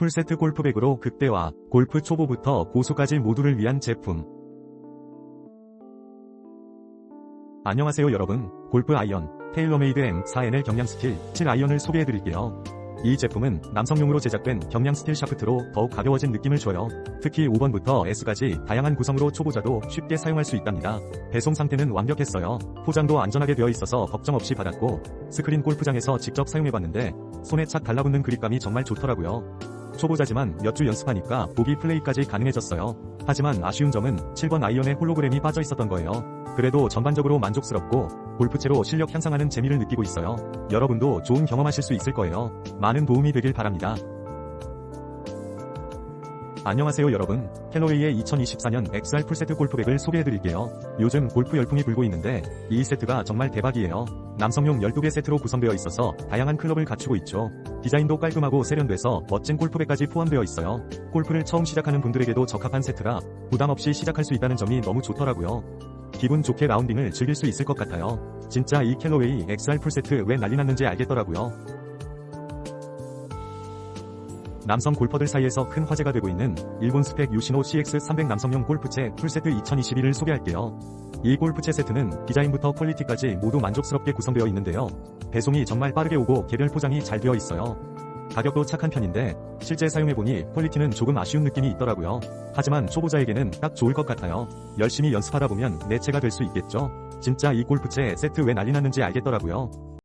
풀세트 골프백으로 극대화, 골프 초보부터 고수까지 모두를 위한 제품. 안녕하세요 여러분. 골프 아이언, 테일러메이드 M4NL 경량 스틸 7 아이언을 소개해드릴게요. 이 제품은 남성용으로 제작된 경량 스틸 샤프트로 더욱 가벼워진 느낌을 줘요. 특히 5번부터 S까지 다양한 구성으로 초보자도 쉽게 사용할 수 있답니다. 배송 상태는 완벽했어요. 포장도 안전하게 되어 있어서 걱정 없이 받았고 스크린 골프장에서 직접 사용해봤는데 손에 착 달라붙는 그립감이 정말 좋더라고요. 초보자지만 몇 주 연습하니까 보기 플레이까지 가능해졌어요. 하지만 아쉬운 점은 7번 아이언에 홀로그램이 빠져 있었던 거예요. 그래도 전반적으로 만족스럽고 골프채로 실력 향상하는 재미를 느끼고 있어요. 여러분도 좋은 경험하실 수 있을 거예요. 많은 도움이 되길 바랍니다. 안녕하세요 여러분. 캘로웨이의 2024년 XR 풀세트 골프백을 소개해드릴게요. 요즘 골프 열풍이 불고 있는데 이 세트가 정말 대박이에요. 남성용 12개 세트로 구성되어 있어서 다양한 클럽을 갖추고 있죠. 디자인도 깔끔하고 세련돼서 멋진 골프백까지 포함되어 있어요. 골프를 처음 시작하는 분들에게도 적합한 세트라 부담 없이 시작할 수 있다는 점이 너무 좋더라고요. 기분 좋게 라운딩을 즐길 수 있을 것 같아요. 진짜 이 캘로웨이 XR 풀세트 왜 난리 났는지 알겠더라고요. 남성 골퍼들 사이에서 큰 화제가 되고 있는 일본 스펙 요시노 CX300 남성용 골프채 풀세트 2021을 소개할게요. 이 골프채 세트는 디자인부터 퀄리티까지 모두 만족스럽게 구성되어 있는데요. 배송이 정말 빠르게 오고 개별 포장이 잘 되어 있어요. 가격도 착한 편인데 실제 사용해보니 퀄리티는 조금 아쉬운 느낌이 있더라고요. 하지만 초보자에게는 딱 좋을 것 같아요. 열심히 연습하다 보면 내 채가 될 수 있겠죠? 진짜 이 골프채 세트 왜 난리 났는지 알겠더라고요.